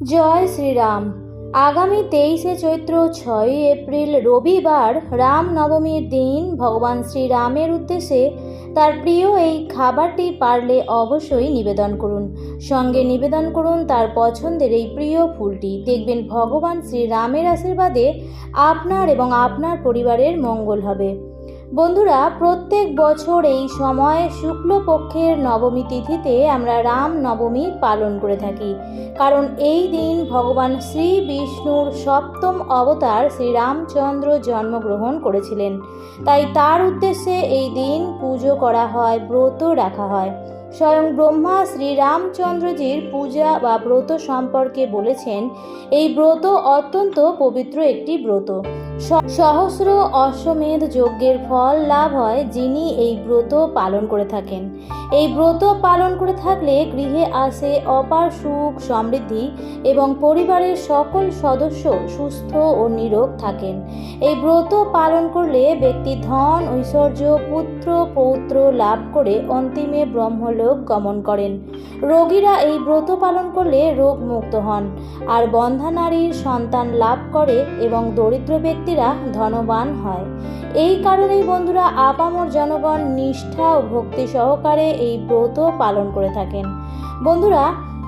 জয় শ্রীরাম। আগামী তেইশে চৈত্র ছয়ই এপ্রিল রবিবার রাম নবমীর দিন ভগবান শ্রীরামের উদ্দেশ্যে তার প্রিয় এই খাবারটি পারলে অবশ্যই নিবেদন করুন। সঙ্গে নিবেদন করুন তার পছন্দের এই প্রিয় ফুলটি। দেখবেন ভগবান শ্রীরামের আশীর্বাদে আপনার এবং আপনার পরিবারের মঙ্গল হবে। বন্ধুরা, প্রত্যেক বছর এই সময় শুক্লপক্ষের নবমী তিথিতে আমরা রাম নবমী পালন করে থাকি। কারণ এই দিন ভগবান শ্রী বিষ্ণুর সপ্তম অবতার শ্রীরামচন্দ্র জন্মগ্রহণ করেছিলেন। তাই তার উদ্দেশ্যে এই দিন পুজো করা হয়, ব্রত রাখা হয়। স্বয়ং ব্রহ্মা শ্রীরামচন্দ্রজির পূজা বা ব্রত সম্পর্কে বলেছেন, এই ব্রত অত্যন্ত পবিত্র একটি ব্রত। সহস্র অশ্বমেধ যজ্ঞের ফল লাভ হয় যিনি এই ব্রত পালন করে থাকেন। এই ব্রত পালন করে থাকলে গৃহে আসে অপার সুখ, সমৃদ্ধি এবং পরিবারের সকল সদস্য সুস্থ ও নিরোগ থাকেন। এই ব্রত পালন করলে ব্যক্তি ধন, ঐশ্বর্য, পুত্র, পৌত্র লাভ করে অন্তিমে ব্রহ্মলোক গমন করেন। রোগীরা এই ব্রত পালন করলে রোগ মুক্ত হন। আর বন্ধা নারীর সন্তান লাভ করে এবং দরিদ্র ব্যক্তিরা ধনবান হয়। এই কারণেই বন্ধুরা আপামর জনগণ নিষ্ঠা ও ভক্তি সহকারে এই ব্রত পালন করে থাকেন। বন্ধুরা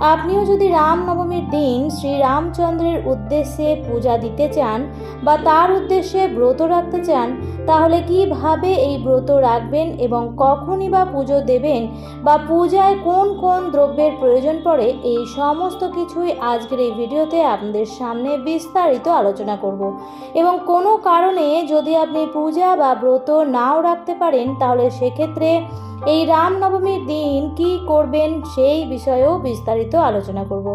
আপনিও যদি রামনবমীর দিন শ্রীরামচন্দ্রের উদ্দেশ্যে পূজা দিতে চান বা তার উদ্দেশ্যে ব্রত রাখতে চান, তাহলে কীভাবে এই ব্রত রাখবেন এবং কখনই বা পুজো দেবেন বা পূজায় কোন কোন দ্রব্যের প্রয়োজন পড়ে, এই সমস্ত কিছুই আজকের এই ভিডিওতে আপনাদের সামনে বিস্তারিত আলোচনা করব। এবং কোনো কারণে যদি আপনি পূজা বা ব্রত নাও রাখতে পারেন, তাহলে সেক্ষেত্রে এই রামনবমীর দিন কি করবেন সেই বিষয়েও বিস্তারিত আলোচনা করব।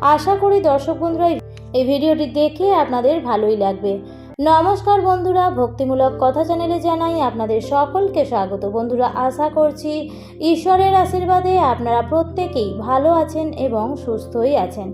আশা করি দর্শক বন্ধুরা, এই ভিডিওটি দেখে আপনাদের ভালোই লাগবে। নমস্কার বন্ধুরা, ভক্তিমূলক কথা চ্যানেলে জানাই আপনাদের সকলকে স্বাগত। বন্ধুরা, আশা করছি ঈশ্বরের আশীর্বাদে আপনারা প্রত্যেকেই ভালো আছেন এবং সুস্থই আছেন।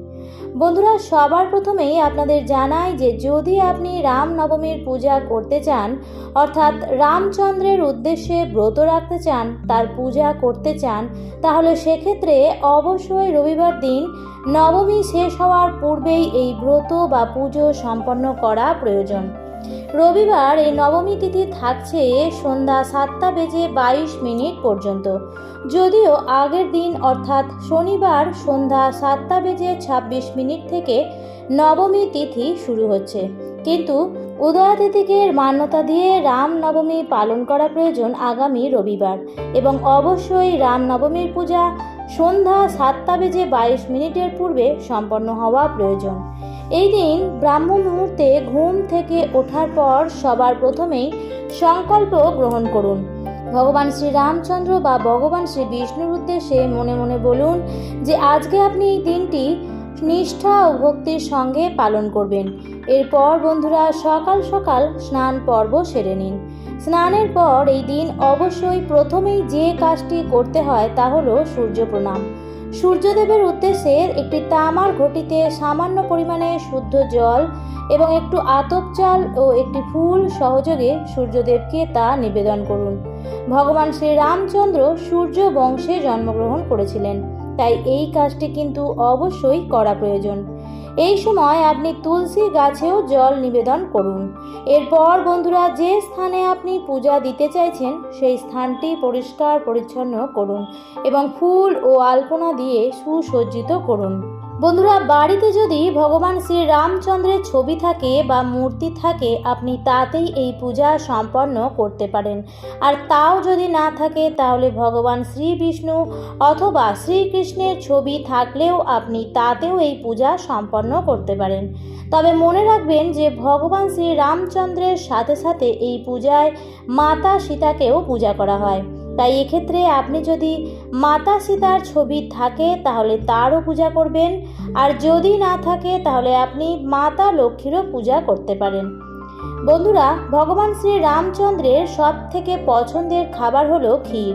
বন্ধুরা, সবার প্রথমেই আপনাদের জানাই যে যদি আপনি রাম নবমীর পূজা করতে চান, অর্থাৎ রামচন্দ্রের উদ্দেশ্যে ব্রত রাখতে চান, তার পূজা করতে চান, তাহলে সেক্ষেত্রে অবশ্যই রবিবার দিন নবমী শেষ হওয়ার পূর্বেই এই ব্রত বা পুজো সম্পন্ন করা প্রয়োজন। রবিবার এই নবমী তিথি থাকছে সন্ধ্যা সাতটা বেজে বাইশ মিনিট পর্যন্ত। যদিও আগের দিন অর্থাৎ শনিবার সন্ধ্যা সাতটা বেজে ছাব্বিশ মিনিট থেকে নবমী তিথি শুরু হচ্ছে। কিন্তু উদয়া তিথিকে মান্যতা দিয়ে রামনবমী পালন করা প্রয়োজন আগামী রবিবার এবং অবশ্যই রামনবমীর পূজা সন্ধ্যা সাতটা বেজে বাইশ মিনিটের পূর্বে সম্পন্ন হওয়া প্রয়োজন। এই দিন ব্রাহ্ম মুহূর্তে ঘুম থেকে ওঠার পর সবার প্রথমেই সংকল্প গ্রহণ করুন। ভগবান শ্রী রামচন্দ্র বা ভগবান শ্রী বিষ্ণুর উদ্দেশ্যে মনে মনে বলুন যে আজকে আপনি এই দিনটি নিষ্ঠা ও ভক্তির সঙ্গে পালন করবেন। এরপর বন্ধুরা সকাল সকাল স্নান পর্ব সেরে নিন। স্নানের পর এই দিন অবশ্যই প্রথমেই যে কাজটি করতে হয় তা হলো সূর্য প্রণাম। সূর্যদেবের উদ্দেশ্যে একটি তামার ঘটিতে সামান্য পরিমাণে শুদ্ধ জল এবং একটু আতপ চাল ও একটি ফুল সহযোগে সূর্যদেবকে তা নিবেদন করুন। ভগবান শ্রীরামচন্দ্র সূর্য বংশে জন্মগ্রহণ করেছিলেন। তাই এই কাজটি কিন্তু অবশ্যই করা প্রয়োজন। এই সময় আপনি তুলসী গাছেও জল নিবেদন করুন। এরপর বন্ধুরা যে স্থানে আপনি পূজা দিতে চাইছেন, সেই স্থানটি পরিষ্কার পরিচ্ছন্ন করুন এবং ফুল ও আলপনা দিয়ে সুসজ্জিত করুন। বন্ধুরা, বাড়িতে যদি ভগবান শ্রী রামচন্দ্রের ছবি থাকে বা মূর্তি থাকে, আপনি তাতেই এই পূজা সম্পন্ন করতে পারেন। আর তাও যদি না থাকে, তাহলে ভগবান শ্রী বিষ্ণু অথবা শ্রীকৃষ্ণের ছবি থাকলেও আপনি তাতেও এই পূজা সম্পন্ন করতে পারেন। তবে মনে রাখবেন যে, ভগবান শ্রী রামচন্দ্রের সাথে সাথে এই পূজায় মাতা সীতাকেও পূজা করা হয়। তাই এক্ষেত্রে আপনি যদি মাতা সীতার ছবি থাকে, তাহলে তারও পূজা করবেন। আর যদি না থাকে, তাহলে আপনি মাতা লক্ষ্মীরও পূজা করতে পারেন। বন্ধুরা, ভগবান শ্রী রামচন্দ্রের সব থেকে পছন্দের খাবার হলো ক্ষীর।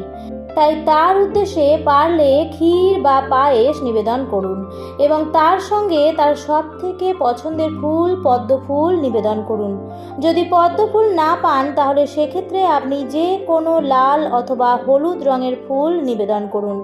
তাই তার উদ্দেশ্যে পারলে ক্ষীর বা পায়েস নিবেদন করুন এবং তার সঙ্গে তার সব থেকে পছন্দের ফুল, পদ্ম ফুল নিবেদন করুন। যদি পদ্ম ফুল না পান, তাহলে সেক্ষেত্রে আপনি যে কোনো লাল অথবা হলুদ রঙের ফুল নিবেদন করুন।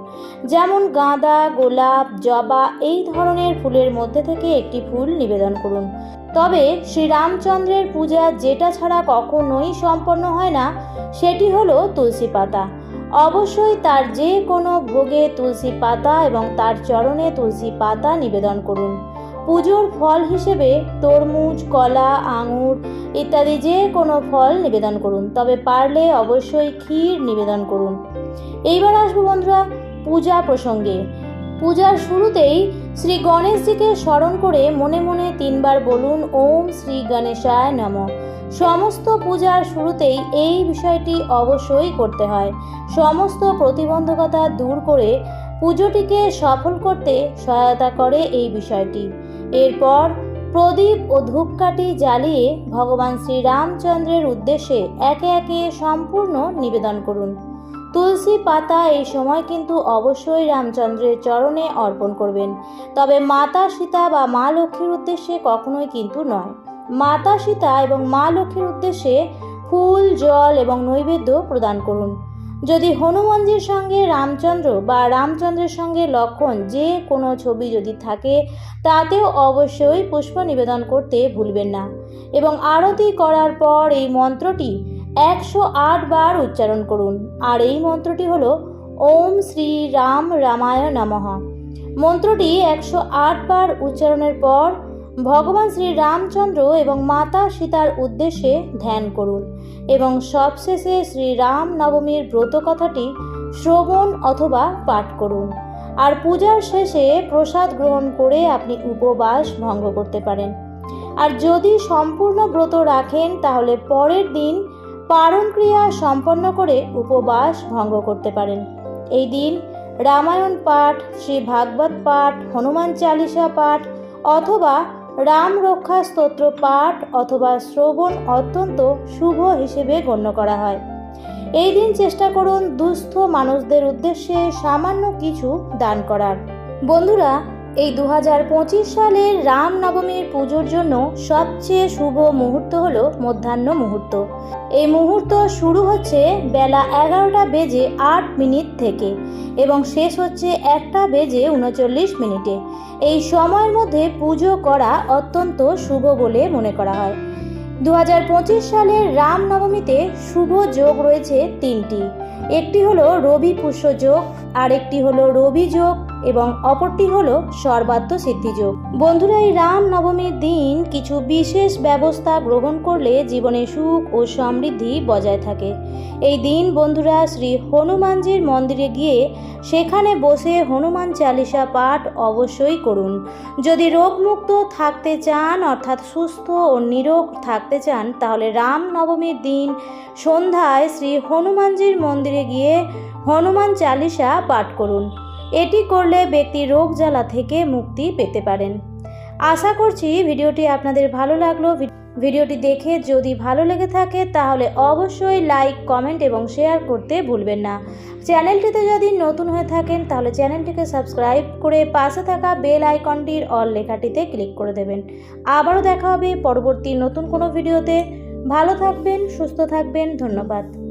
যেমন গাঁদা, গোলাপ, জবা এই ধরনের ফুলের মধ্যে থেকে একটি ফুল নিবেদন করুন। তবে শ্রীরামচন্দ্রের পূজা যেটা ছাড়া কখনোই সম্পন্ন হয় না, সেটি হলো তুলসী পাতা। অবশ্যই তার যে কোনো ভোগে তুলসী পাতা এবং তার চরণে তুলসী পাতা নিবেদন করুন। পুজোর ফল হিসেবে তরমুজ, কলা, আঙুর ইত্যাদি যে কোনো ফল নিবেদন করুন, তবে পারলে অবশ্যই ক্ষীর নিবেদন করুন। এইবার আসব বন্ধুরা পূজা প্রসঙ্গে। পূজার শুরুতেই শ্রী গণেশজিকে স্মরণ করে মনে মনে তিনবার বলুন, ওম শ্রী গণেশায় নম। সমস্ত পূজার শুরুতেই এই বিষয়টি অবশ্যই করতে হয়। সমস্ত প্রতিবন্ধকতা দূর করে পুজোটিকে সফল করতে সহায়তা করে এই বিষয়টি। এরপর প্রদীপ ও ধূপকাঠি জ্বালিয়ে ভগবান শ্রীরামচন্দ্রের উদ্দেশ্যে একে একে সম্পূর্ণ নিবেদন করুন। তুলসী পাতা এই সময় কিন্তু অবশ্যই রামচন্দ্রের চরণে অর্পণ করবেন। তবে মাতা সীতা বা মা লক্ষ্মীর উদ্দেশ্যে কখনোই কিন্তু নয়। মাতা, সীতা এবং মা লক্ষ্মীর উদ্দেশ্যে ফুল, জল এবং নৈবেদ্য প্রদান করুন। যদি হনুমানজির সঙ্গে রামচন্দ্র বা রামচন্দ্রের সঙ্গে লক্ষণ যে কোনো ছবি যদি থাকে, তাতেও অবশ্যই পুষ্প নিবেদন করতে ভুলবেন না এবং আরতি করার পর এই মন্ত্রটি একশো আট বার উচ্চারণ করুন। আর এই মন্ত্রটি হল, ওম শ্রী রাম রামায় নমঃ। মন্ত্রটি একশো আট বার উচ্চারণের পর ভগবান শ্রী রামচন্দ্র এবং মাতা সীতার উদ্দেশ্যে ধ্যান করুন এবং সবশেষে শ্রী রাম নবমীর ব্রত কথাটি শ্রবণ অথবা পাঠ করুন। আর পূজার শেষে প্রসাদ গ্রহণ করে আপনি উপবাস ভঙ্গ করতে পারেন। আর যদি সম্পূর্ণ ব্রত রাখেন, তাহলে পরের দিন পারণ ক্রিয়া সম্পন্ন করে উপবাস ভঙ্গ করতে পারেন। এই দিন রামায়ণ পাঠ, শ্রী ভাগবত পাঠ, হনুমান চালিসা পাঠ অথবা রাম রক্ষা স্তোত্র পাঠ অথবা শ্রবণ অত্যন্ত শুভ হিসেবে গণ্য করা হয়। এই দিন চেষ্টা করুন দুস্থ মানুষদের উদ্দেশ্যে সামান্য কিছু দান করার। বন্ধুরা এই দু হাজার পঁচিশ সালের রামনবমীর পুজোর জন্য সবচেয়ে শুভ মুহূর্ত হলো মধ্যাহ্ন মুহূর্ত। এই মুহূর্ত শুরু হচ্ছে বেলা এগারোটা বেজে আট মিনিট থেকে এবং শেষ হচ্ছে একটা বেজে উনচল্লিশ মিনিটে। এই সময়ের মধ্যে পুজো করা অত্যন্ত শুভ বলে মনে করা হয়। দু হাজার পঁচিশ সালের রামনবমীতে শুভ যোগ রয়েছে তিনটি। একটি হলো রবি পুষ্য যোগ, আরেকটি হলো রবি যোগ এবং অপরটি হলো সর্বাত্ম সিদ্ধিযোগ। বন্ধুরা, এই রাম নবমীর দিন কিছু বিশেষ ব্যবস্থা গ্রহণ করলে জীবনে সুখ ও সমৃদ্ধি বজায় থাকে। এই দিন বন্ধুরা, শ্রী হনুমানজির মন্দিরে গিয়ে সেখানে বসে হনুমান চালিসা পাঠ অবশ্যই করুন। যদি রোগমুক্ত থাকতে চান, অর্থাৎ সুস্থ ও নিরোগ থাকতে চান, তাহলে রাম নবমীর দিন সন্ধ্যায় শ্রী হনুমানজির মন্দিরে গিয়ে হনুমান চালিসা পাঠ করুন। এটি করলে ব্যক্তি রোগ জ্বালা থেকে মুক্তি পেতে পারেন। আশা করছি ভিডিওটি আপনাদের ভালো লাগল। ভিডিওটি দেখে যদি ভালো লেগে থাকে তাহলে অবশ্যই লাইক, কমেন্ট এবং শেয়ার করতে ভুলবেন না। চ্যানেলটিতে যদি নতুন হয়ে থাকেন তাহলে চ্যানেলটিকে সাবস্ক্রাইব করে পাশে থাকা বেল আইকনটির অল লেখাটিতে ক্লিক করে দেবেন। আবারও দেখা হবে পরবর্তী নতুন কোনো ভিডিওতে। ভালো থাকবেন, সুস্থ থাকবেন, ধন্যবাদ।